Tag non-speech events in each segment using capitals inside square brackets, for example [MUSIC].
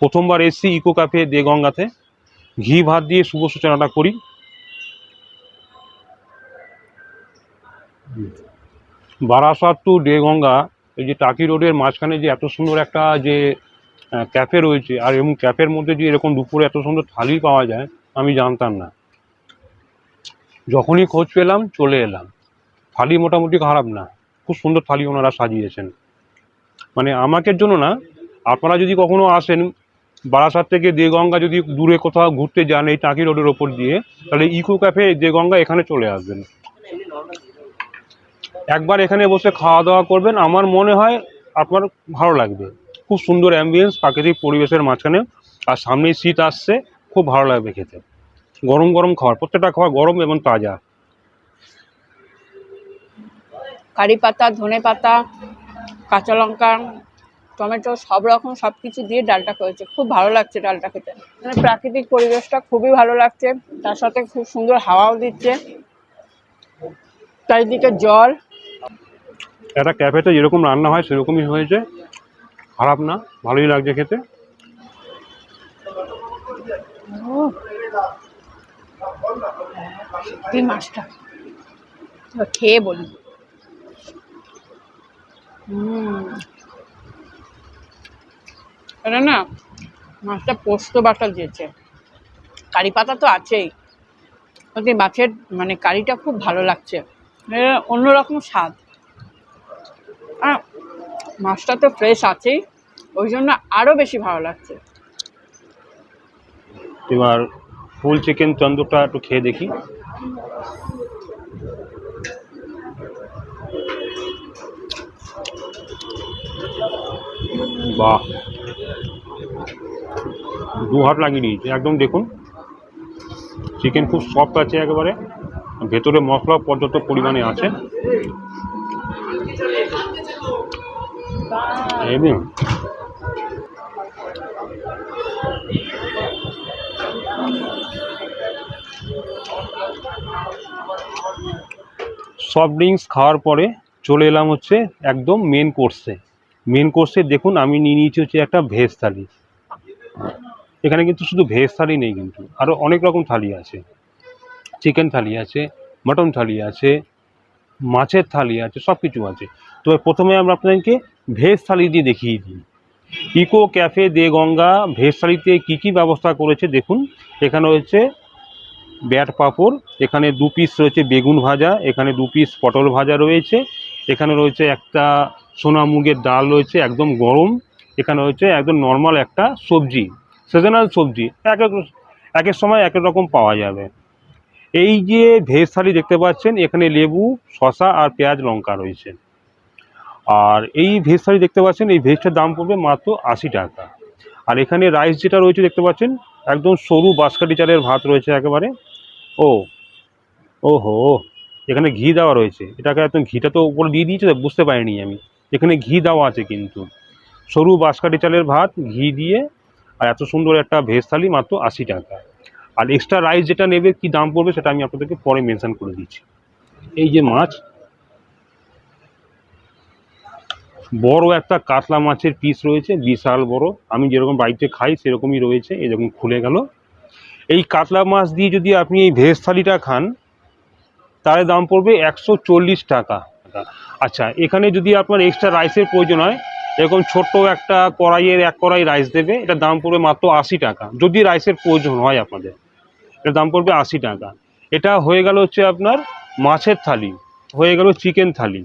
প্রথমবার এসছি eco cafe দে গঙ্গাতে ঘি ভাত দিয়ে শুভ সূচনাটা করি। বারাসাত টু ডে গঙ্গা এই যে টাকি রোডের মাঝখানে যে এত সুন্দর একটা যে ক্যাফে রয়েছে, আর এবং ক্যাফের মধ্যে যে এরকম দুপুরে এত সুন্দর থালি পাওয়া যায়, আমি জানতাম না। যখনই খোঁজ পেলাম, চলে এলাম। থালি মোটামুটি খারাপ না, খুব সুন্দর থালি ওনারা সাজিয়েছেন। মানে আমাকে জন্য না আপনারা যদি কখনো আসেন, বারাসাত থেকে দেগঙ্গা যদি দূরে কোথাও ঘুরতে যান এই টাঁকি রোডের ওপর দিয়ে, তাহলে ইকো ক্যাফে দেগঙ্গা এখানে চলে আসবেন। একবার এখানে বসে খাওয়া দাওয়া করবেন, আমার মনে হয় আপনার ভালো লাগবে। খুব সুন্দর অ্যাম্বিয়েন্স প্রাকৃতিক পরিবেশের মাঝখানে, আর সামনেই শীত আসছে, খুব ভালো লাগবে খেতে। গরম গরম খাবার প্রত্যেকটা খাবার গরম এবং তাজা। কারি পাতা, ধনে পাতা, কাঁচা লঙ্কা টমেটো সব রকম সব কিছু দিয়ে ডালটা করেছে। খুব ভালো লাগছে ডালটা খেতে। মানে প্রাকৃতিক পরিবেশটা খুবই ভালো লাগছে। তার সাথে খুব সুন্দর হাওয়াও দিচ্ছে। চারিদিকে জল। একটা ক্যাফেতে যেরকম রান্না হয় সেরকমই হয়েছে। খারাপ না ভালোই লাগছে খেতে। মাছটা। খেয়ে বলি। হুম। এটা না মাছটা পোস্ত বাটা দিয়েছে। কারি পাতা তো আছেই। ওতে মাছের মানে কারিটা খুব ভালো লাগছে। অন্যরকম স্বাদ। আর মাছটা তো ফ্রেশ আছেই। ওই জন্য আরও বেশি ভালো লাগছে। এবার ফুল চিকেন তন্দুরটা একটু খেয়ে দেখি। বাহ! দু হাত লাগিয়ে নিয়েছি, একদম দেখুন। চিকেন খুব সফট আছে একেবারে, ভেতরে মশলা পর্যাপ্ত পরিমাণে আছে। এমনি সফট ড্রিঙ্কস খাওয়ার পরে চলে এলাম হচ্ছে একদম মেন কোর্সে মেন কোর্সে দেখুন, আমি নিয়ে নিয়েছি হচ্ছে একটা ভেজ থালি। এখানে কিন্তু শুধু ভেজ থালি নেই কিন্তু আরও অনেক রকম থালি আছে। চিকেন থালি আছে, মটন থালি আছে, মাছের থালি আছে সব কিছু আছে। তো প্রথমে আমরা আপনাদেরকে ভেজ থালি দিয়ে দেখিয়ে দিই। Eco Cafe de Ganga veg থালিতে কী কী ব্যবস্থা করেছে দেখুন। এখানে হচ্ছে ব্যাট পাঁপড়, এখানে দু পিস রয়েছে বেগুন ভাজা, এখানে দু পিস পটল ভাজা রয়েছে, এখানে রয়েছে একটা সোনা মুগের ডাল রয়েছে, একদম গরম। এখানে রয়েছে একদম নর্মাল একটা সবজি। সিজনাল সবজি, এক এক এক এক সময় এক এক রকম পাওয়া যাবে। এই যে ভেজ থালি দেখতে পাচ্ছেন, এখানে লেবু, শসা আর পেঁয়াজ, লঙ্কা রয়েছে। আর এই ভেজ থালি দেখতে পাচ্ছেন, এই ভেজটার দাম পড়বে মাত্র আশি টাকা। আর এখানে রাইস যেটা রয়েছে দেখতে পাচ্ছেন, একদম সরু বাঁশকাঠি চালের ভাত রয়েছে একেবারে। ও ও হো এখানে ঘি দেওয়া রয়েছে। এটাকে একদম ঘিটা তো উপরে দিয়ে দিয়েছে বুঝতে পারিনি আমি। এখানে ঘি দেওয়া আছে কিন্তু। সরু বাঁশকাঠি চালের ভাত, ঘি দিয়ে আর এত সুন্দর একটা ভেজ থালি মাত্র আশি টাকা। আর এক্সট্রা রাইস যেটা নেবে, কি দাম পড়বে সেটা আমি আপনাদেরকে পরে মেনশন করে দিচ্ছি। এই যে মাছ, বড় একটা কাতলা মাছের পিস রয়েছে, বিশাল বড়। আমি যেরকম বাড়িতে খাই, সেরকমই রয়েছে। এরকম খুলে গেল। এই কাতলা মাছ দিয়ে যদি আপনি এই ভেজ থালিটা খান তাহলে দাম পড়বে একশো চল্লিশ টাকা। আচ্ছা এখানে যদি আপনার এক্সট্রা রাইসের প্রয়োজন হয় এরকম ছোট্ট একটা কড়াইয়ের এক কড়াই রাইস দেবে, এটার দাম পড়বে মাত্র আশি টাকা। যদি রাইসের প্রয়োজন হয় আপনাদের, এটার দাম পড়বে আশি টাকা। এটা হয়ে গেল হচ্ছে আপনার মাছের থালি, হয়ে গেল চিকেন থালি।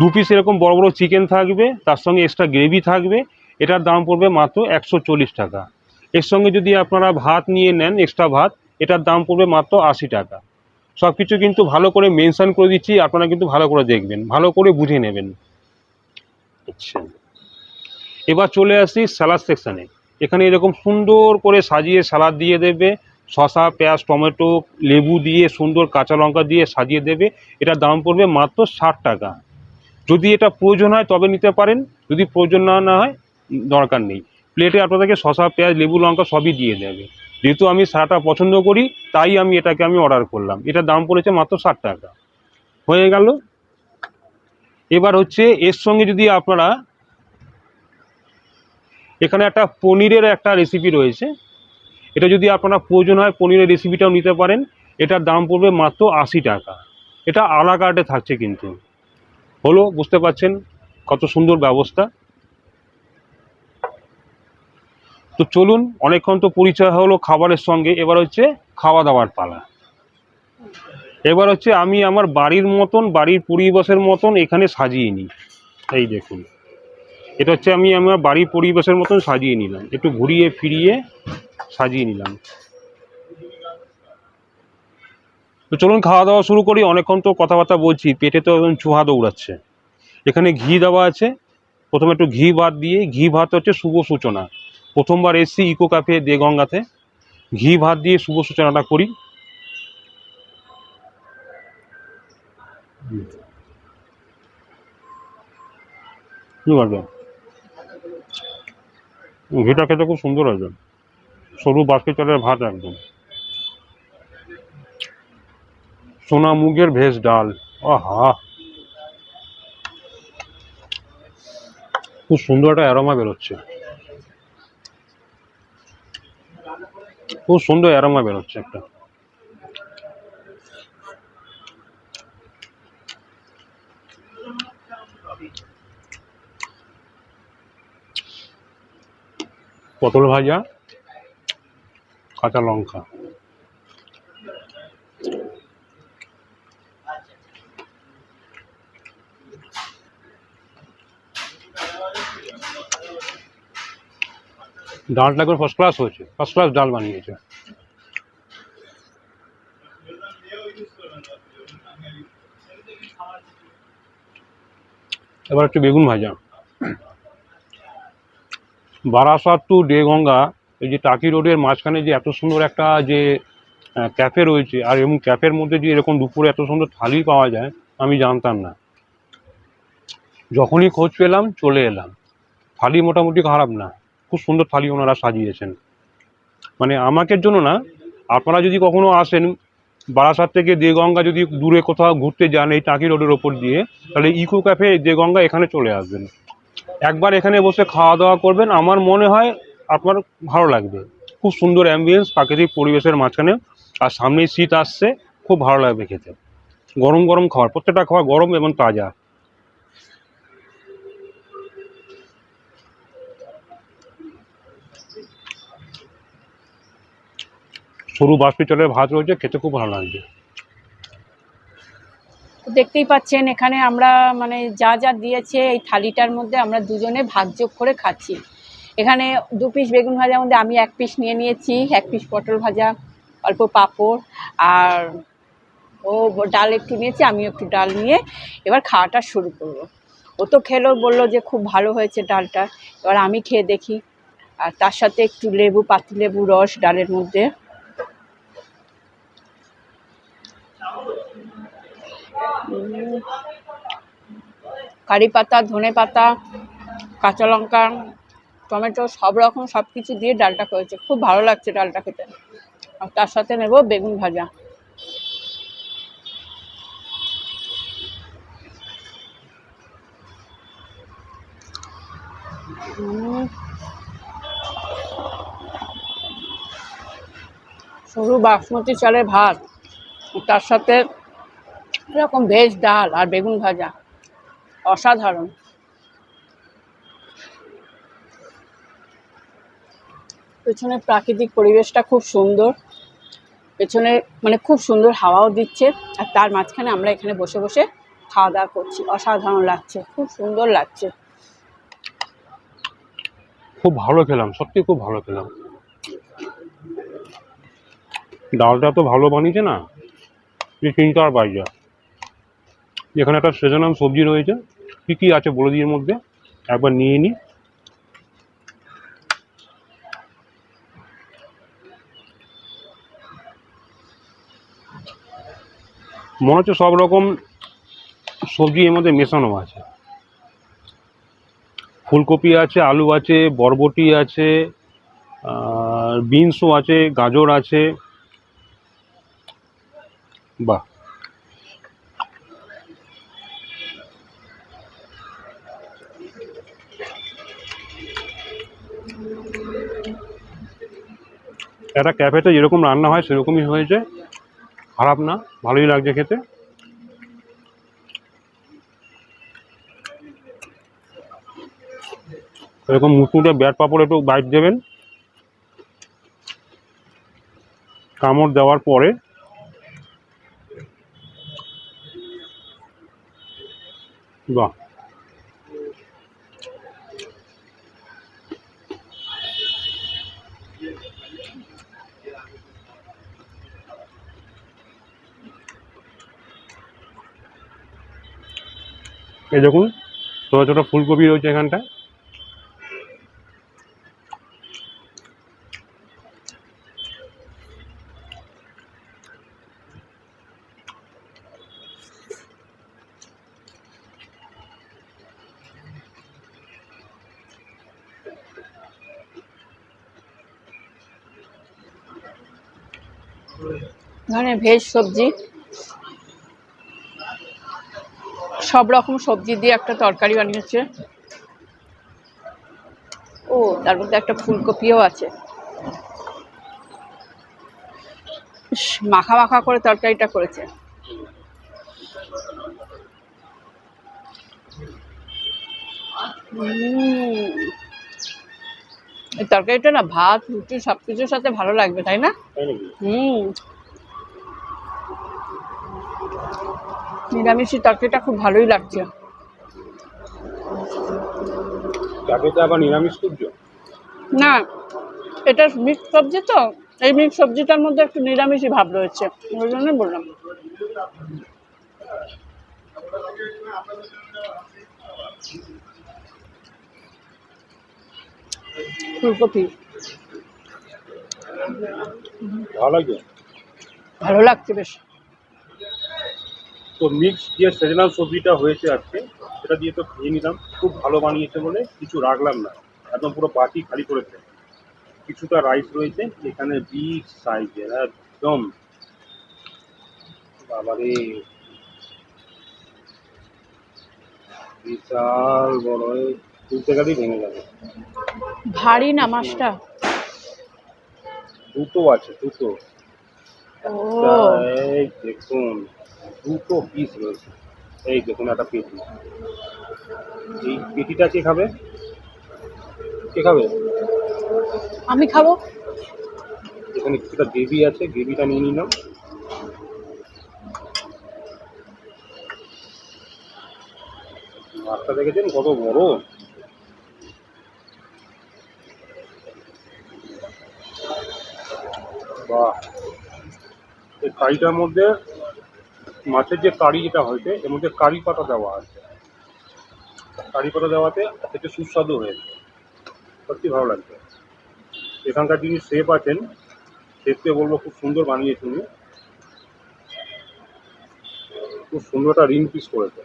দু পিস এরকম বড় বড় চিকেন থাকবে, তার সঙ্গে এক্সট্রা গ্রেভি থাকবে, এটার দাম পড়বে মাত্র একশো চল্লিশ টাকা। এর সঙ্গে যদি আপনারা ভাত নিয়ে নেন এক্সট্রা ভাত, এটার দাম পড়বে মাত্র আশি টাকা। সব কিছু কিন্তু ভালো করে মেনশান করে দিচ্ছি, আপনারা কিন্তু ভালো করে দেখবেন, ভালো করে বুঝে নেবেন। আচ্ছা এবার চলে আসি স্যালাড সেকশানে এখানে এরকম সুন্দর করে সাজিয়ে সালাদ দিয়ে দেবে, শসা, পেঁয়াজ, টমেটো, লেবু দিয়ে, সুন্দর কাঁচা লঙ্কা দিয়ে সাজিয়ে দেবে। এটার দাম পড়বে মাত্র ষাট টাকা। যদি এটা প্রয়োজন হয় তবে নিতে পারেন, যদি প্রয়োজন না না হয়, দরকার নেই। প্লেটে আপনাদেরকে শসা, পেঁয়াজ, লেবু, লঙ্কা সবই দিয়ে দেবে। যেহেতু আমি সারাটা পছন্দ করি, তাই আমি এটাকে আমি অর্ডার করলাম। এটার দাম পড়েছে মাত্র ষাট টাকা। হয়ে গেল এবার হচ্ছে এর সঙ্গে যদি আপনারা এখানে একটা পনিরের একটা রেসিপি রয়েছে, এটা যদি আপনারা প্রয়োজন হয় পনিরের রেসিপিটাও নিতে পারেন, এটার দাম পড়বে মাত্র আশি টাকা। এটা আলা কার্ডে থাকছে কিন্তু। হলো, বুঝতে পারছেন কত সুন্দর ব্যবস্থা। তো চলুন, অনেকক্ষণ তো পরিচয় হলো খাবারের সঙ্গে, এবার হচ্ছে খাওয়া দাওয়ার পালা। এবার হচ্ছে আমি আমার বাড়ির মতন, বাড়ির পরিবেশের মতন এখানে সাজিয়ে নিই। এই দেখুন। এটা হচ্ছে আমি আমার বাড়ির পরিবেশের মতন সাজিয়ে নিলাম। একটু ঘুরিয়ে ফিরিয়ে সাজিয়ে নিলাম। তো চলুন খাওয়া দাওয়া শুরু করি। অনেকক্ষণ তো কথাবার্তা বলছি। পেটে তো একদম চুহা দৌড়াচ্ছে। এখানে ঘি দেওয়া আছে। প্রথমে একটু ঘি ভাত দিয়ে, ঘি ভাত হচ্ছে শুভ সূচনা। প্রথমবার এসছি ইকো ক্যাফে দেগঙ্গাতে। ঘি ভাত দিয়ে শুভ সূচনাটা করি। হুম। কি বলবে ঘিটা খেতে খুব সুন্দর হয়েছে। সরু বাসকে চালের ভাত একদম। সোনা মুগের ভেজ ডাল। আহা! খুব সুন্দর একটা অ্যারোমা বেরোচ্ছে। খুব সুন্দর অ্যারোমা বেরোচ্ছে একটা। পটল ভাজা, কাঁচা লঙ্কা। ডালটা একবার ফার্স্ট ক্লাস হয়েছে ফার্স্ট ক্লাস ডাল বানিয়েছে। এবার একটু বেগুন ভাজা। বারাসাত টু দেগঙ্গা, এই যে টাকি রোডের মাঝখানে যে এত সুন্দর একটা যে ক্যাফে রয়েছে, আর এবং ক্যাফের মধ্যে যে এরকম দুপুরে এত সুন্দর থালি পাওয়া যায়, আমি জানতাম না। যখনই খোঁজ পেলাম, চলে এলাম। থালি মোটামুটি খারাপ না, খুব সুন্দর থালি ওনারা সাজিয়েছেন। মানে আমাকে জন্য না, আপনারা যদি কখনো আসেন, বারাসাত থেকে দেগঙ্গা যদি দূরে কোথাও ঘুরতে যান, এই টাকি রোডের ওপর দিয়ে, তাহলে ইকো ক্যাফে দেগঙ্গা এখানে চলে আসবেন। একবার এখানে বসে খাওয়া দাওয়া করবেন। আমার মনে হয় আপনার ভালো লাগবে। খুব সুন্দর অ্যাম্বিয়েন্স প্রাকৃতিক পরিবেশের মাঝখানে। আর সামনেই শীত আসছে, খুব ভালো লাগবে খেতে। গরম গরম খাবার, প্রত্যেকটা খাবার গরম এবং তাজা। সরু বাষ্পি ভাত রয়েছে, খেতে খুব ভালো লাগছে তো দেখতেই পাচ্ছেন, এখানে আমরা মানে যা যা দিয়েছে এই থালিটার মধ্যে আমরা দুজনে ভাগযোগ করে খাচ্ছি। এখানে দু পিস বেগুন ভাজার মধ্যে আমি এক পিস নিয়ে নিয়েছি, এক পিস পটল ভাজা, অল্প পাঁপড় আর ও ডাল একটু নিয়েছি আমি একটু ডাল নিয়ে এবার খাওয়াটা শুরু করব। ও তো খেলো, বলল যে খুব ভালো হয়েছে ডালটা, এবার আমি খেয়ে দেখি। আর তার সাথে একটু লেবু, পাতিলেবু, রস ডালের মধ্যে। কারি পাতা, ধনে পাতা, কাঁচা লঙ্কা, টমেটো, সব রকম সব কিছু দিয়ে ডালটা করেছে। খুব ভালো লাগছে ডালটা খেতে। আর তার সাথে নেব বেগুন ভাজা। সরু বাসমতি চালের ভাত। তার সাথে এরকম ভেজ ডাল আর বেগুন ভাজা, অসাধারণ। পেছনের প্রাকৃতিক পরিবেশটা খুব সুন্দর, পেছনে মানে খুব সুন্দর হাওয়াও দিচ্ছে, আর তার মাঝখানে আমরা এখানে বসে বসে খাওয়া দাওয়া করছি। অসাধারণ লাগছে, খুব সুন্দর লাগছে। খুব ভালো খেলাম, সত্যি খুব ভালো খেলাম। ডালটা তো ভালো বানিয়েছে না? চিন্তা আর বাইরে এখানে একটা সেজনাল সবজি রয়েছে। কী কী আছে বলে এর মধ্যে? একবার নিয়ে নিই মনে হচ্ছে সব রকম সবজি এর মধ্যে মেশানো আছে। ফুলকপি আছে, আলু আছে, বরবটি আছে বিনসও আছে, গাজর আছে। বাহ! একটা ক্যাফেতে যেরকম রান্না হয়, সেরকমই হয়েছে। খারাপ না, ভালোই লাগছে খেতে। এরকম মুচমুচে ব্যাট পাপড় একটু বাইট দেবেন। কামড় দেওয়ার পরে বাহ। এই দেখুন ছোটো ছোটো ফুলকপি রয়েছে এখানটায়। এখানে ভেজ সবজি। সব রকম সবজি দিয়ে একটা তরকারি বানিয়েছে। ও তার মধ্যে একটা ফুলকপিও আছে। মাখা মাখা করে তরকারিটা করেছে। এই তরকারিটা না ভাত রুটি সব কিছুর সাথে ভালো লাগবে তাই না? হুম। নিরামিষি তরকারিটা খুব ভালোই লাগছে। আবার নিরামিষ না এটা মিক্স সবজি তো এই মিক্স সবজিটার মধ্যে একটু নিরামিষই ভাব রয়েছে ওই জন্য বললাম। ফুলকপি। ভালো লাগছে বেশ। তো মিক্স যে সেজনাল সবজিটা হয়েছে আজকে সেটা দিয়ে তো খেয়ে নিলাম। খুব ভালো বানিয়েছে বলে কিছু রাখলাম না। একদম পুরো বাটি খালি করেছে। কিছুটা রাইস রয়েছে এখানে বিগ সাইজের একদম। বাবারে। বিশাল বড় তুলতে গেলেই ভেঙে যাবে ভারী না মাছটা? দুটো আছে দুটো। দেখুন। দুটো পিস রয়েছে। এই দেখুন একটা পেটি এই পেটিটা কে খাবে? কে খাবে? আমি খাব। এখানে কিছুটা গ্রেভি আছে গ্রেভিটা নিয়ে নিলাম। মাছটা দেখেছেন কত বড়? বাহ! এই কারিটার মধ্যে মাছের যে কারি যেটা হয়েছে এর মধ্যে কারি পাতা দেওয়া আছে। কারি পাতা দেওয়াতে খেতে সুস্বাদু হয়েছে। সত্যি ভালো লাগছে। এখানকার যিনি শেফ আছেন, শেফকে বলব খুব সুন্দর বানিয়েছে উনি। খুব সুন্দর একটা রিং পিস করেছে।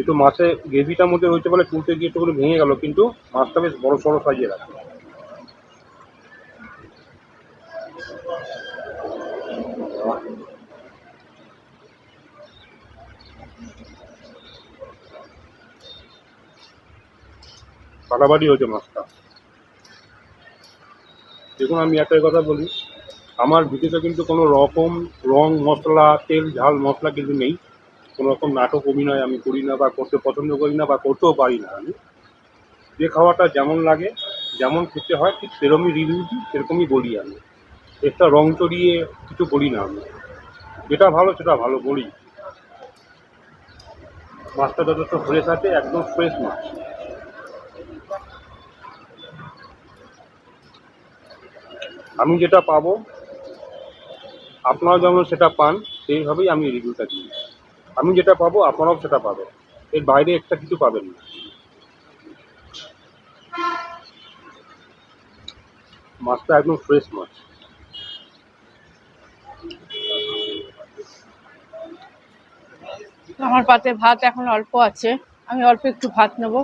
একটু মাছে গ্রেভিটার মধ্যে রয়েছে বলে তুলতে গিয়ে একটু করে ভেঙে গেল, কিন্তু মাছটা বেশ বড় সড়ো সাইজের আছে। ফাটাফাটি হয়েছে মাছটা। দেখুন, আমি একটাই কথা বলি, আমার ভিডিওতে কিন্তু কোনো রকম রং মশলা, তেল, ঝাল মশলা কিন্তু নেই। কোনো রকম নাটক অভিনয় আমি করি না বা করতে পছন্দ করি না বা করতেও পারি না আমি। যে খাওয়াটা যেমন লাগে, যেমন খেতে হয়, ঠিক সেরকমই রিভিউ দিই, সেরকমই বলি আমি। একটা রং চড়িয়ে কিছু বলি না আমি। যেটা ভালো, সেটা ভালো বলি মাছটা যথেষ্ট ফ্রেশ আছে, একদম ফ্রেশ মাছ। আমি যেটা পাবো আপনারা যেমন সেটা পান, সেইভাবেই আমি রিভিউটা দিই। আমি যেটা পাবো, আপনারাও সেটা পাবেন। এর বাইরে একটা কিছু পাবেন না। মাছটা একদম ফ্রেশ মাছ। আমার পাতে ভাত এখন অল্প আছে। আমি অল্প একটু ভাত নেব।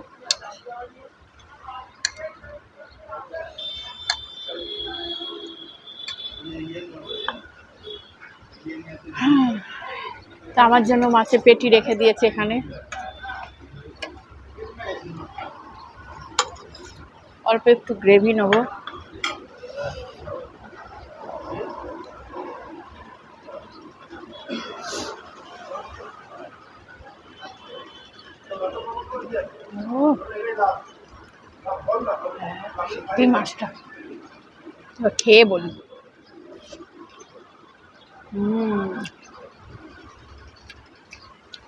[SIGHS] তা আমার জন্য মাছের পেটি রেখে দিয়েছে এখানে। অল্প একটু গ্রেভি নেব। হ্যাঁ, মাছটা। খেয়ে বলি।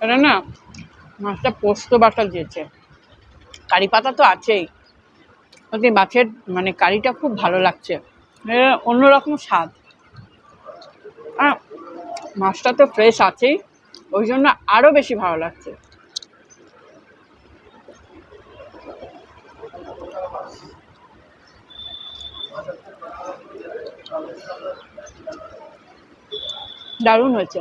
এটা না মাছটা পোস্ত বাটা দিয়েছে। কারি পাতা তো আছেই। ওতে মাছের মানে কারিটা খুব ভালো লাগছে। অন্যরকম স্বাদ। আর মাছটা তো ফ্রেশ আছেই। ওই জন্য আরও বেশি ভালো লাগছে। দারুণ হয়েছে।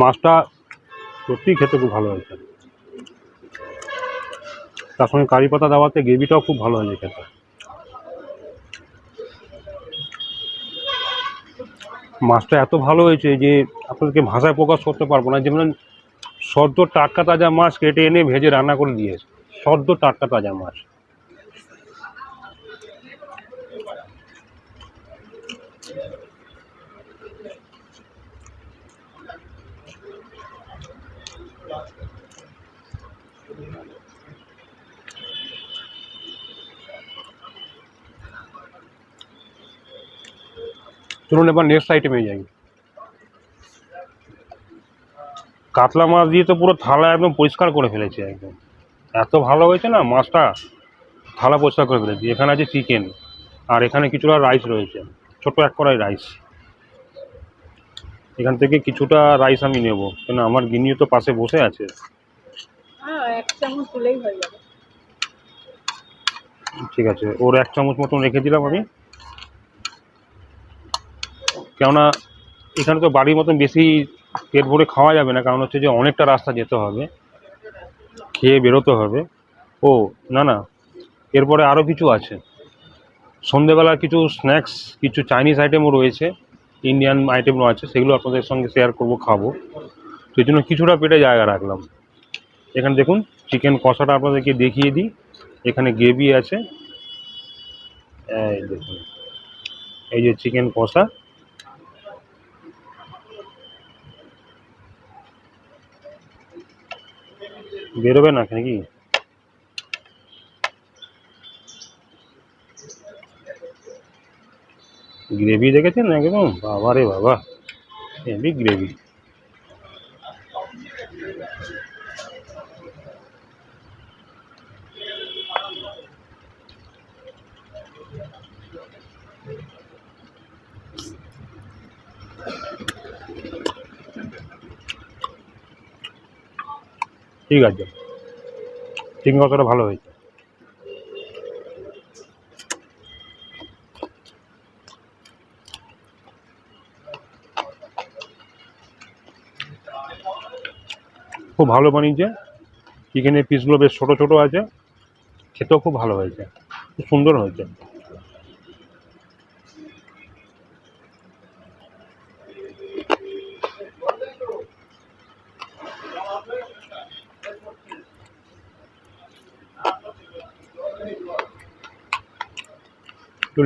মাছটা সত্যিই খেতে খুব ভালো হয়েছে। তার সঙ্গে কারি পাতা দেওয়াতে গ্রেভিটাও খুব ভালো হয়েছে খেতে। মাছটা এত ভালো হয়েছে যে আপনাদেরকে ভাষায় প্রকাশ করতে পারব না। যেমন সদ্য টাটকা তাজা মাছ কেটে এনে ভেজে রান্না করে দিয়েছে সদ্য টাটকা তাজা মাছ। চলুন এবার নেক্সট আইটেমে যাই। কাতলা মাছ দিয়ে তো পুরো থালা একদম পরিষ্কার করে ফেলেছে একদম। এত ভালো হয়েছে না মাছটা? থালা পরিষ্কার করে ফেলেছি। এখানে আছে চিকেন আর এখানে কিছুটা রাইস রয়েছে। ছোট এক কড়াই রাইস এখান থেকে কিছুটা রাইস আমি নেব। কেন আমার গিনিও তো পাশে বসে আছে। হ্যাঁ ঠিক আছে ওর এক চামচ মতন রেখে দিলাম আমি। কেননা এখানে তো বাড়ির মতন বেশি পেট ভরে খাওয়া যাবে না, কারণ হচ্ছে যে অনেকটা রাস্তা যেতে হবে, খেয়ে বেরোতে হবে। ও, না না, এরপরে আরও কিছু আছে। সন্ধেবেলা কিছু স্ন্যাক্স কিছু চাইনিজ আইটেমও রয়েছে ইন্ডিয়ান আইটেমও আছে, সেগুলো আপনাদের সঙ্গে শেয়ার করব, খাব। সেই জন্য কিছুটা পেটে জায়গা রাখলাম। এখানে দেখুন চিকেন কষাটা আপনাদেরকে দেখিয়ে দিই। এখানে গ্রেভি আছে। এই দেখুন, এই যে চিকেন কষা। বেরোবে না নাকি? গ্রেভি দেখেছেন একদম বাবা রে বাবা হেভি গ্রেভি ঠিক আছে। চিকেন কষাটা ভালো হয়েছে? খুব ভালো বানিয়েছে। চিকেনের পিসগুলো বেশ ছোটো ছোটো আছে। খেতেও খুব ভালো হয়েছে। খুব সুন্দর হয়েছে।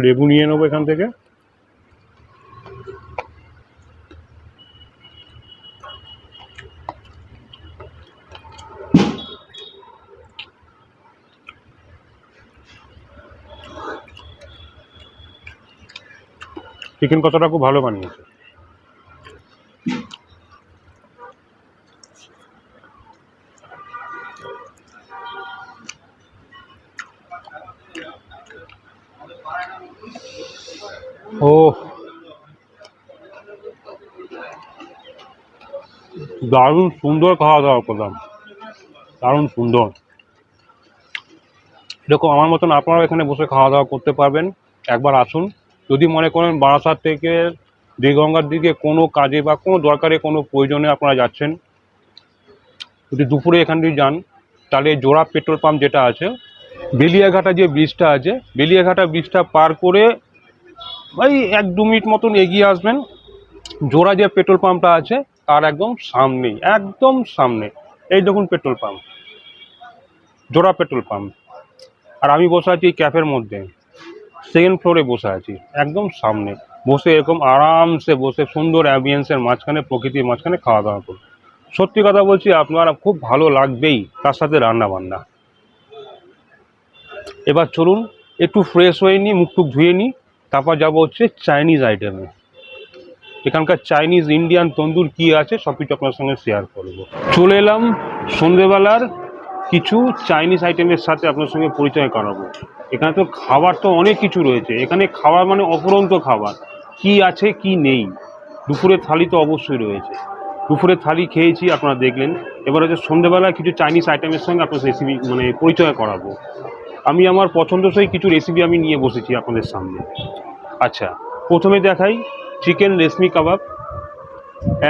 লেবু নিয়ে নেব এখান থেকে। চিকেন কতটা খুব ভালো বানিয়েছে ও দারুণ সুন্দর খাওয়া দাওয়া করলাম। দারুণ সুন্দর। এরকম আমার মতন আপনারাও এখানে বসে খাওয়া দাওয়া করতে পারবেন। একবার আসুন। যদি মনে করেন বারাসাত থেকে দেগঙ্গার দিকে কোনো কাজে বা কোনো দরকারে কোনো প্রয়োজনে আপনারা যাচ্ছেন, যদি দুপুরে এখান দিয়ে যান, তাহলে জোড়া পেট্রোল পাম্প যেটা আছে, বেলিয়াঘাটা যে ব্রিজটা আছে, বেলিয়াঘাটা ব্রিজটা পার করে ওই এক দু মিনিট মতন এগিয়ে আসবেন। জোড়া যে পেট্রোল পাম্পটা আছে তার একদম সামনেই, একদম সামনে। এই দেখুন পেট্রোল পাম্প। জোড়া পেট্রোল পাম্প। আর আমি বসে আছি ক্যাফের মধ্যে। সেকেন্ড ফ্লোরে বসে আছি, একদম সামনে। বসে এরকম আরামসে বসে সুন্দর অ্যাম্বিয়েন্সের মাঝখানে, প্রকৃতির মাঝখানে খাওয়া দাওয়া করুন সত্যি কথা বলছি, আপনারা খুব ভালো লাগবেই তার সাথে রান্না বান্না এবার চলুন, একটু ফ্রেশ হয়ে নিই মুখ টুক ধুয়ে নিই তারপর যাব হচ্ছে চাইনিজ আইটেমে এখানকার চাইনিজ ইন্ডিয়ান তন্দুর কি আছে সব কিছু আপনার সঙ্গে শেয়ার করব। চলে এলাম সন্ধেবেলার কিছু চাইনিজ আইটেমের সাথে আপনার সঙ্গে পরিচয় করাবো। এখানে তো খাবার তো অনেক কিছু রয়েছে। এখানে খাবার মানে অপরন্ত খাবার। কি আছে, কি নেই? দুপুরের থালি তো অবশ্যই রয়েছে। দুপুরের থালি খেয়েছি, আপনারা দেখলেন। এবার হচ্ছে সন্ধেবেলা কিছু চাইনিজ আইটেমের সঙ্গে আপনার রেসিপি মানে পরিচয় করাবো। আমি আমার পছন্দসই কিছু রেসিপি আমি নিয়ে বসেছি আপনাদের সামনে। আচ্ছা প্রথমে দেখাই চিকেন রেশমি কাবাব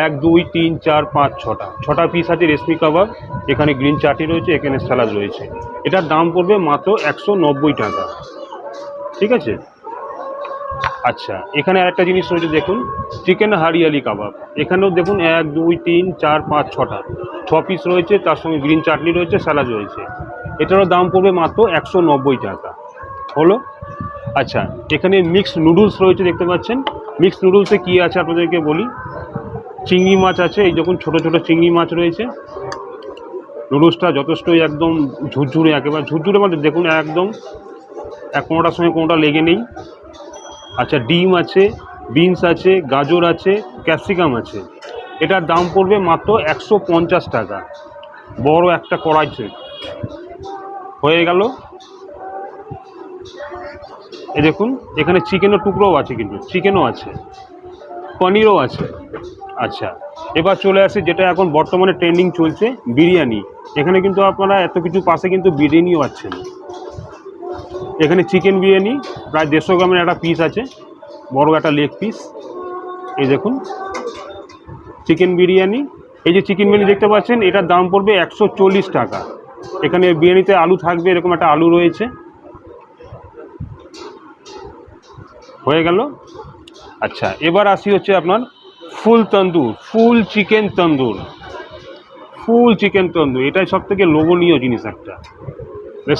এক, দুই, তিন, চার, পাঁচ, ছটা। ছটা পিস আছে রেশমি কাবাব এখানে গ্রিন চাটনি রয়েছে, এখানে স্যালাড রয়েছে। এটার দাম পড়বে মাত্র একশো নব্বই টাকা। ঠিক আছে? আচ্ছা এখানে আরেকটা জিনিস রয়েছে, দেখুন। চিকেন হারিয়ালি কাবাব এখানেও দেখুন, এক, দুই, তিন, চার, পাঁচ, ছটা। ছ পিস রয়েছে, তার সঙ্গে গ্রিন চাটনি রয়েছে স্যালাড রয়েছে। এটারও দাম পড়বে মাত্র একশো নব্বই টাকা। হলো? আচ্ছা এখানে মিক্সড নুডলস রয়েছে দেখতে পাচ্ছেন। মিক্সড নুডলসে কী আছে আপনাদেরকে বলি? চিংড়ি মাছ আছে, এই যখন ছোট ছোট চিংড়ি মাছ রয়েছে নুডলসটা যথেষ্টই একদম ঝুরঝুরে, একেবারে ঝুরঝুরে মানে দেখুন একদম, এক কোনোটার সঙ্গে কোনোটা লেগে নেই। আচ্ছা ডিম আছে বিনস আছে, গাজর আছে ক্যাপসিকাম আছে। এটার দাম পড়বে মাত্র একশো পঞ্চাশ টাকা। বড় একটা কড়াই হয়ে গেল। এই দেখুন এখানে চিকেনের টুকরোও আছে কিন্তু, চিকেনও আছে, পনিরও আছে। আচ্ছা এবার চলে আসে যেটা এখন বর্তমানে ট্রেন্ডিং চলছে, বিরিয়ানি। এখানে কিন্তু আপনারা এত কিছু পাশে কিন্তু বিরিয়ানিও পাচ্ছেন। এখানে চিকেন বিরিয়ানি, প্রায় দেড়শো গ্রামের একটা পিস আছে, বড় একটা লেগ পিস এই দেখুন, চিকেন বিরিয়ানি। এই যে চিকেন বিরিয়ানি দেখতে পাচ্ছেন, এটার দাম পড়বে একশো চল্লিশ টাকা। এখানে বিরিয়ানিতে আলু থাকবে, এরকম একটা আলু রয়েছে। হয়ে গেল। আচ্ছা এবার আসি হচ্ছে আপনার ফুল তন্দুর, ফুল চিকেন তন্দুর। ফুল চিকেন তন্দুর, এটাই সব থেকে লোভনীয় জিনিস একটা।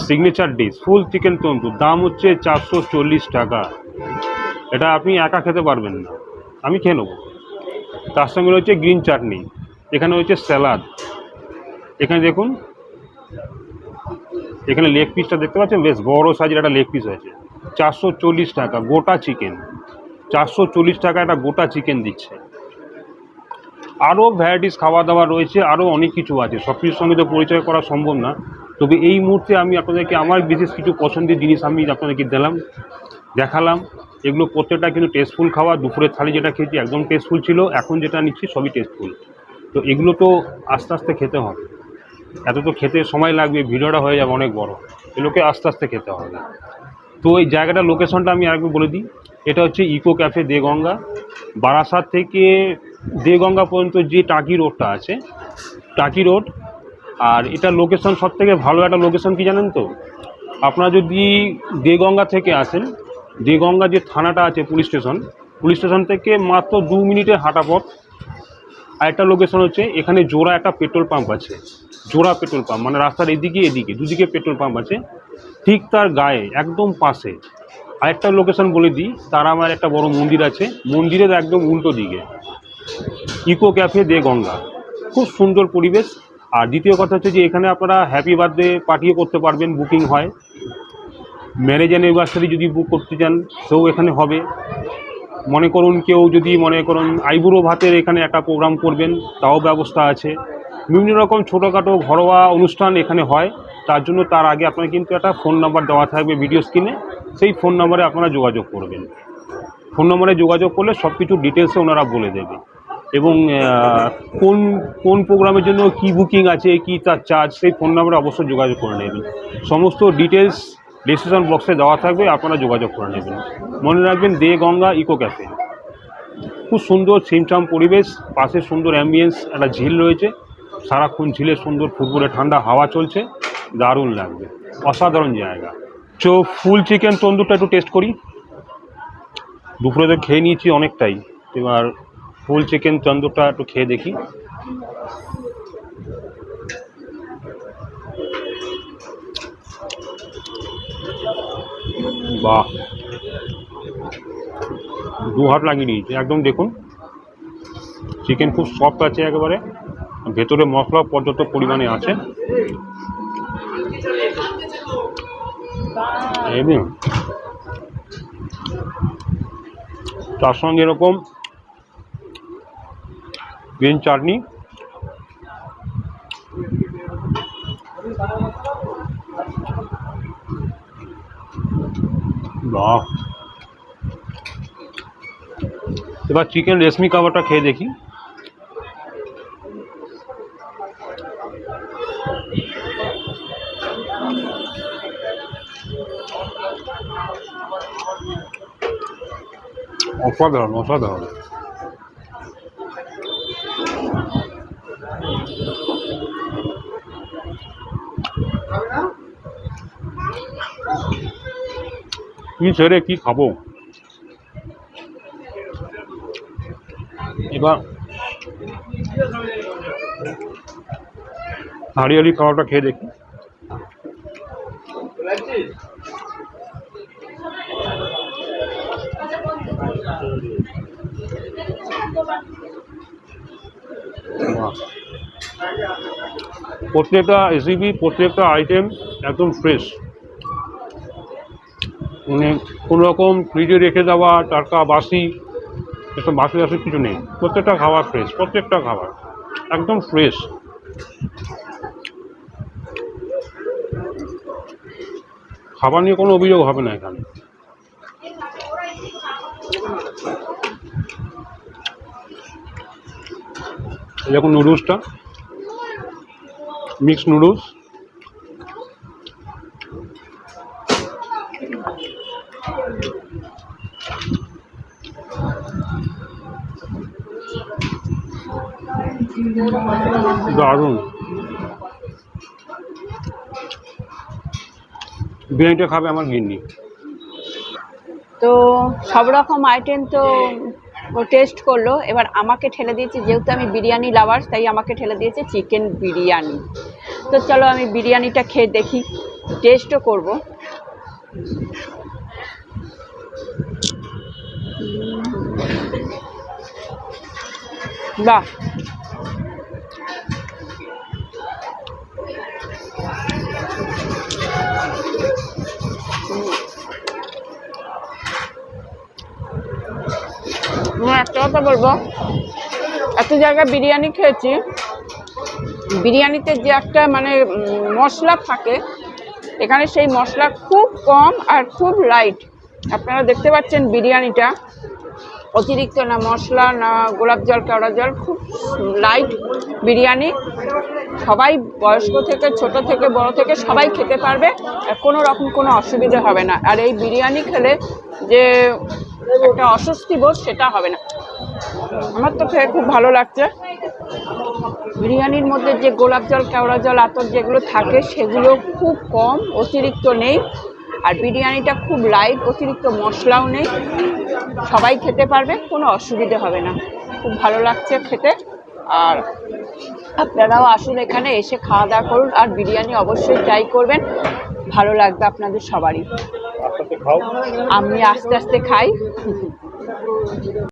Signature dish full chicken tandoor, দাম হচ্ছে চারশো চল্লিশ টাকা। এটা আপনি একা খেতে পারবেন না, আমি খেয়ে নেব। তার সঙ্গে রয়েছে গ্রিন চাটনি এখানে রয়েছে স্যালাড এখানে দেখুন, এখানে লেগ পিসটা দেখতে পাচ্ছেন, বেশ বড় সাইজের একটা লেগ পিস আছে চারশো চল্লিশ টাকা, গোটা চিকেন চারশো চল্লিশ টাকা একটা গোটা চিকেন দিচ্ছে। আরও ভ্যারাইটিস খাওয়া দাওয়া রয়েছে, আরও অনেক কিছু আছে। সব কিছুর সঙ্গে তো পরিচয় করা সম্ভব না। তবে এই মুহূর্তে আমি আপনাদেরকে, আমার বিশেষ কিছু পছন্দের জিনিস আমি আপনাদেরকে দিলাম, দেখালাম। এগুলো প্রত্যেকটা কিন্তু টেস্টফুল খাওয়া। দুপুরের থালি যেটা খেয়েছি, একদম টেস্টফুল ছিল। এখন যেটা নিচ্ছি, সবই টেস্টফুল তো এগুলো তো আস্তে আস্তে খেতে হবে। এত তো খেতে সময় লাগবে, ভিডিওটা হয়ে যাবে অনেক বড়। এগুলোকে আস্তে আস্তে খেতে হবে। তো এই জায়গাটার লোকেশনটা আমি আরেকবার বলে দিই। এটা হচ্ছে ইকো ক্যাফে দেগঙ্গা। বারাসাত থেকে দেগঙ্গা পর্যন্ত যে টাকি রোডটা আছে, টাকি রোড, আর এটা লোকেশন সব থেকে ভালো একটা লোকেশন কি জানেন তো? আপনারা যদি দেগঙ্গা থেকে আসেন, দেগঙ্গা যে থানাটা আছে পুলিশ স্টেশন পুলিশ স্টেশন থেকে মাত্র দু মিনিটের হাঁটা পথ। আর একটা লোকেশন হচ্ছে, এখানে জোড়া একটা পেট্রোল পাম্প আছে। জোড়া পেট্রোল পাম্প মানে রাস্তার এদিকে এদিকে, দুদিকে পেট্রোল পাম্প আছে। ঠিক তার গায়ে, একদম পাশে। আরেকটা লোকেশন বলে দিই তারা আমার একটা বড় মন্দির আছে। মন্দিরের একদম উল্টো দিকে। Eco Cafe de Ganga. খুব সুন্দর পরিবেশ। আর দ্বিতীয় কথা হচ্ছে যে, এখানে আপনারা হ্যাপি বার্থডে পার্টিও করতে পারবেন বুকিং হয়। ম্যারেজ অ্যানিভার্সারি যদি বুক করতে চান, সেও এখানে হবে। মনে করুন কেউ যদি মনে করুন আইবুড়ো ভাতের এখানে একটা প্রোগ্রাম করবেন, তাও ব্যবস্থা আছে। বিভিন্ন রকম ছোটোখাটো ঘরোয়া অনুষ্ঠান এখানে হয়। তার জন্য তার আগে আপনার কিন্তু একটা ফোন নাম্বার দেওয়া থাকবে ভিডিও স্ক্রিনে সেই ফোন নাম্বারে আপনারা যোগাযোগ করবেন। ফোন নম্বরে যোগাযোগ করলে সব কিছু ডিটেলসে ওনারা বলে দেবে। এবং কোন কোন প্রোগ্রামের জন্য কি বুকিং আছে, কি তার চার্জ সেই ফোন নম্বরে অবশ্যই যোগাযোগ করে নেবেন। সমস্ত ডিটেলস ডিসক্রিপশন বক্সে দেওয়া থাকবে, আপনারা যোগাযোগ করে নেবেন। মনে রাখবেন, দে গঙ্গা ইকো ক্যাফে খুব সুন্দর ছিমছাম পরিবেশ, পাশে সুন্দর অ্যাম্বিয়েন্স একটা ঝিল রয়েছে। সারাক্ষণ ঝিলে সুন্দর, ফুটবলে ঠান্ডা হাওয়া চলছে। দারুণ লাগবে। অসাধারণ জায়গা। চো ফুল চিকেন তন্দুরটা একটু টেস্ট করি। দুপুরে তো খেয়ে নিয়েছি অনেকটাই। এবার ফুল চিকেন তন্দুরটা একটু খেয়ে দেখি। বাহ! দু হাত লাগিয়ে নিয়েছি, একদম দেখুন। চিকেন খুব সফট আছে একেবারে। ভেতরে মশলা পর্যাপ্ত পরিমাণে আছে। তার সঙ্গে এরকম গ্রিন চাটনি বাহ। এবার চিকেন রেশমি কাবাবটা খেয়ে দেখি। অসাধারণ অসাধারণ। কি ছেড়ে কি খাব? এবার হারিয়ালি খাওয়াটা খেয়ে দেখি। প্রত্যেকটা রেসিপি প্রত্যেকটা আইটেম একদম ফ্রেশ মানে কোনো রকম ফ্রিজে রেখে দেওয়া, টাটকা বাসি, এসব বাসি বাসি কিছু নেই। প্রত্যেকটা খাবার ফ্রেশ প্রত্যেকটা খাবার একদম ফ্রেশ খাবার নিয়ে কোনো অভিযোগ হবে না এখানে। দেখুন নুডলসটা। Mix noodles. দারুণ। বিরিয়ানিটা খাবে আমার গিন্নি। তো সব রকম আইটেম তো টেস্ট করল, এবার আমাকে ঠেলে দিয়েছে, যেহেতু আমি বিরিয়ানি লাভার তাই আমাকে ঠেলে দিয়েছে চিকেন বিরিয়ানি। তো চলো আমি বিরিয়ানিটা খেয়ে দেখি টেস্টও করব। বাহ! একটা কথা বলব। এত জায়গায় বিরিয়ানি খেয়েছি। বিরিয়ানিতে যে একটা মানে মশলা থাকে, এখানে সেই মশলা খুব কম আর খুব লাইট আপনারা দেখতে পাচ্ছেন বিরিয়ানিটা। অতিরিক্ত না মশলা, না গোলাপ জল কেওড়া জল, খুব লাইট বিরিয়ানি। সবাই বয়স্ক থেকে, ছোট থেকে, বড় থেকে সবাই খেতে পারবে। আর কোনো রকম কোনো অসুবিধা হবে না। আর এই বিরিয়ানি খেলে যে একটা অস্বস্তি বোধ, সেটা হবে না। আমার তো খেয়ে খুব ভালো লাগছে। বিরিয়ানির মধ্যে যে গোলাপ জল, কেওড়া জল, আতর যেগুলো থাকে, সেগুলো খুব কম, অতিরিক্ত নেই। আর বিরিয়ানিটা খুব লাইট অতিরিক্ত মশলাও নেই। সবাই খেতে পারবে, কোনো অসুবিধে হবে না। খুব ভালো লাগছে খেতে। আর আপনারাও আসুন এখানে এসে খাওয়া দাওয়া করুন আর বিরিয়ানি অবশ্যই ট্রাই করবেন। ভালো লাগবে আপনাদের সবারই। আমি আস্তে আস্তে খাই।